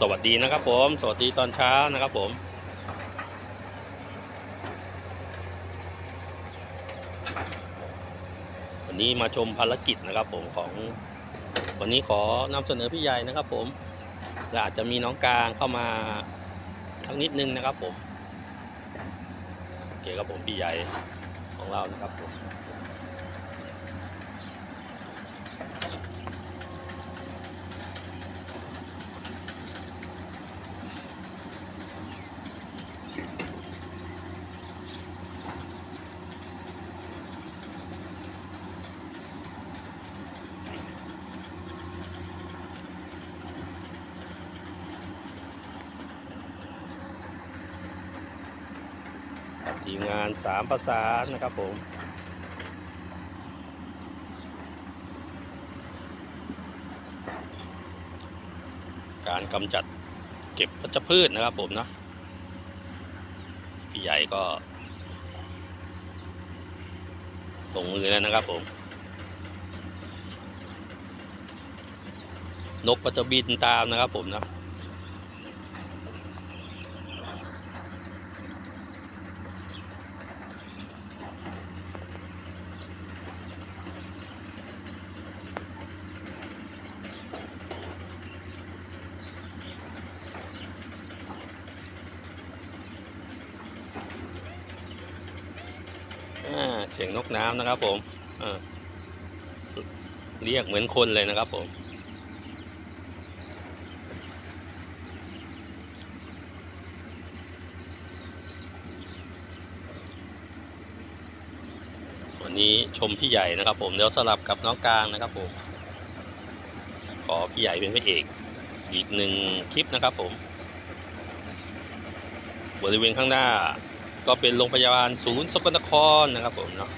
สวัสดีนะครับผม สวัสดีตอนเช้านะครับผม วันนี้มาชมภารกิจนะครับผมของ วันนี้ขอนำเสนอพี่ใหญ่นะครับผมและอาจจะมีน้องกลางเข้ามาสักนิดนึงนะครับผมโอเคครับผมพี่ใหญ่ของเรานะครับผม งานสามประสานนะครับผมการกำจัดเก็บวัชพืชนะครับผมนะพี่ใหญ่ก็ลงมือแล้วนะครับผม นกก็จะบินตามนะครับผมนะ อ่า เสียงนกน้ำนะครับ ผมเรียกเหมือนคนเลยนะครับผมวันนี้ชมพี่ใหญ่นะครับ ผมเดี๋ยวสลับกับน้องกลางนะครับ ผม ขอพี่ใหญ่เป็นพระเอกอีกหนึ่งคลิปนะครับ ผม บริเวณข้างหน้า ก็เป็นโรงพยาบาลศูนย์สกลนครนะครับผมเนาะ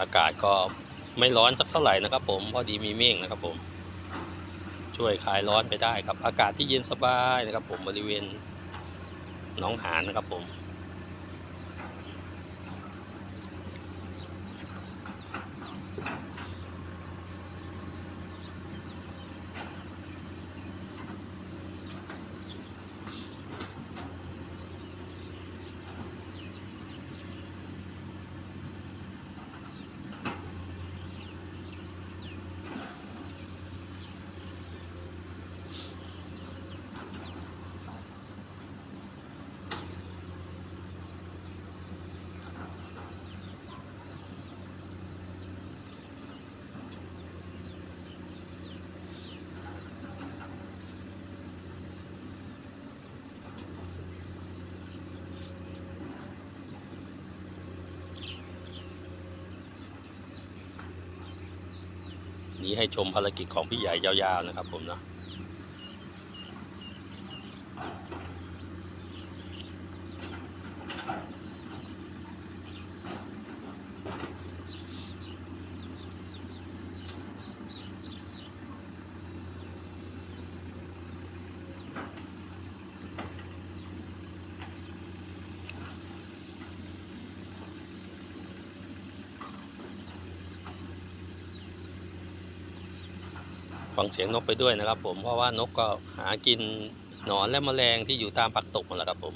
อากาศก็ไม่ร้อนสักเท่าไหร่นะครับ ผมพอดีมีเมฆนะครับ ผม ช่วยคลายร้อนไปได้ครับ อากาศที่เย็นสบายนะครับ ผมบริเวณหนองหานนะครับผม นี้ให้ชมภารกิจของพี่ใหญ่ยาวๆนะครับผมนะ ฟังเสียงนกไปด้วยนะครับ ผมเพราะว่านกก็หากินหนอนและแมลงที่อยู่ตามปักตกมาแล้วครับผม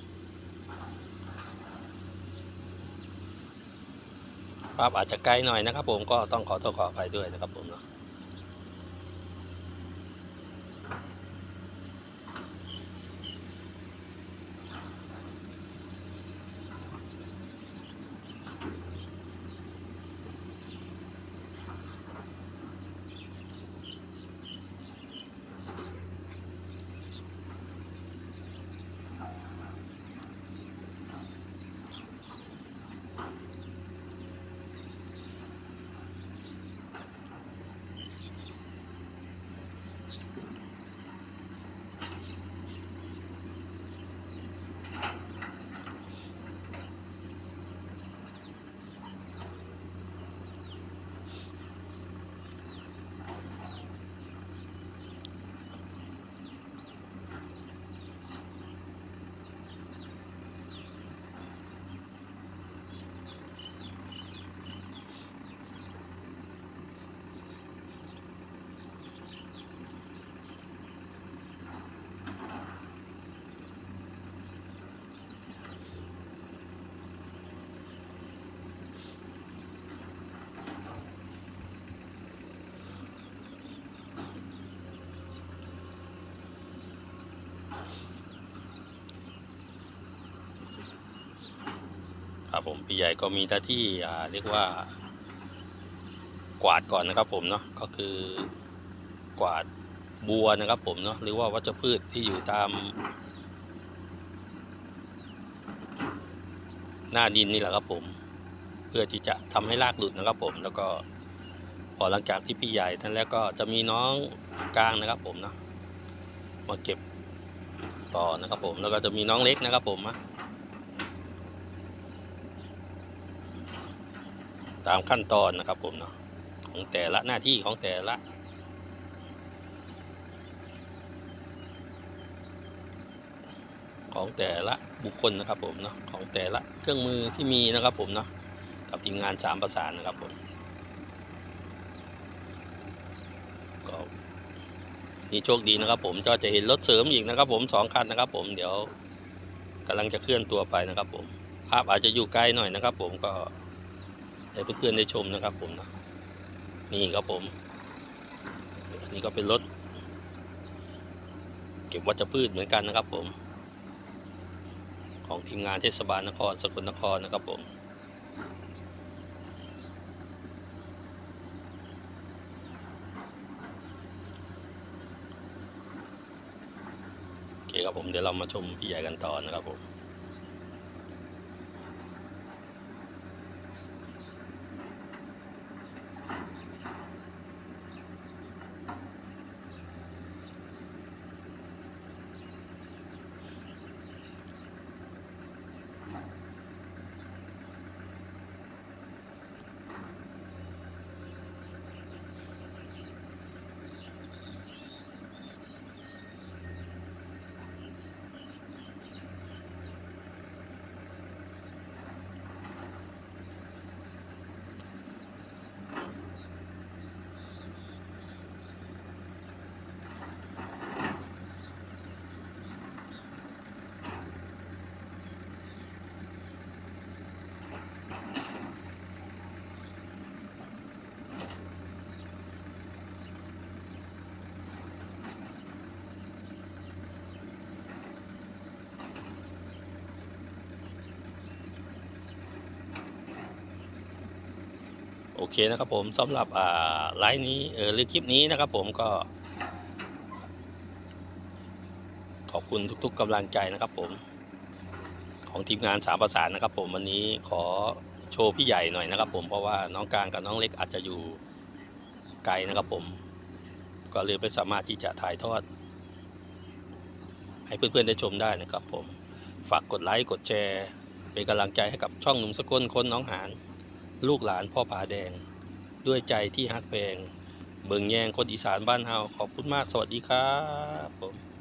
ภาพอาจจะไกลหน่อยนะครับ ผมก็ต้องขอโทษขออภัยด้วยนะครับผมเนาะ ครับผมพี่ใหญ่ก็มีหน้าที่เรียกว่า กวาดก่อนนะครับผมเนาะก็คือกวาดบัวนะครับผมเนาะหรือว่าวัชพืชที่อยู่ตาม หน้าดินนี่แหละครับผม เพื่อที่จะทำให้รากหลุดนะครับผมแล้วก็พอหลังจากที่พี่ใหญ่ท่านแล้วก็จะมีน้องกลางนะครับผมเนาะมาเก็บต่อนะครับผมแล้วก็จะมีน้องเล็กนะครับผมนะ ตามขั้นตอนนะครับผมเนาะของแต่ละหน้าที่ของแต่ละของแต่ละบุคคลนะครับผมเนาะของแต่ละเครื่องมือที่มีนะครับผมเนาะกับทีมงานสามประสานนะครับผมก็นี่โชคดีนะครับผมก็จะเห็นรถเสริมอีกนะครับ ผมสองคันนะครับ ผมเดี๋ยวกำลังจะเคลื่อนตัวไปนะครับ ผมภาพอาจจะอยู่ไกลหน่อยนะครับ ผมก็ ให้เพื่อนๆได้ชมนะครับผมนะนี่ครับผม อันนี้ก็เป็นรถ เก็บวัชพืชเหมือนกันนะครับผม ของทีมงานเทศบาลนครสกลนครนะครับผมโอเคครับผมเดี๋ยวเรามาชมพี่ใหญ่กันต่อนะครับผม อเคนะครับผมสำหรับอ่าไลฟ์นี้เออหรือคลิปนี้นะครับผมก็ ขอบคุณทุกๆกำลังใจนะครับผมของทีมงานสามประสานนะครับ ผมวันนี้ขอโชว์พี่ใหญ่หน่อยนะครับ ผมเพราะว่าน้องกลางกับน้องเล็กอาจจะอยู่ไกลนะครับผม ก็เลยไม่สามารถที่จะถ่ายทอด ให้เพื่อนๆได้ชมได้นะครับ ผมฝากกดไลค์กดแชร์เป็นกำลังใจให้กับช่องหนุ่มสกลคนน้องหาน ลูกหลานพ่อผาแดง ด้วยใจที่ฮักแพงเบิ่งแยงคนอีสานบ้านเฮาขอบคุณมากสวัสดีครับผม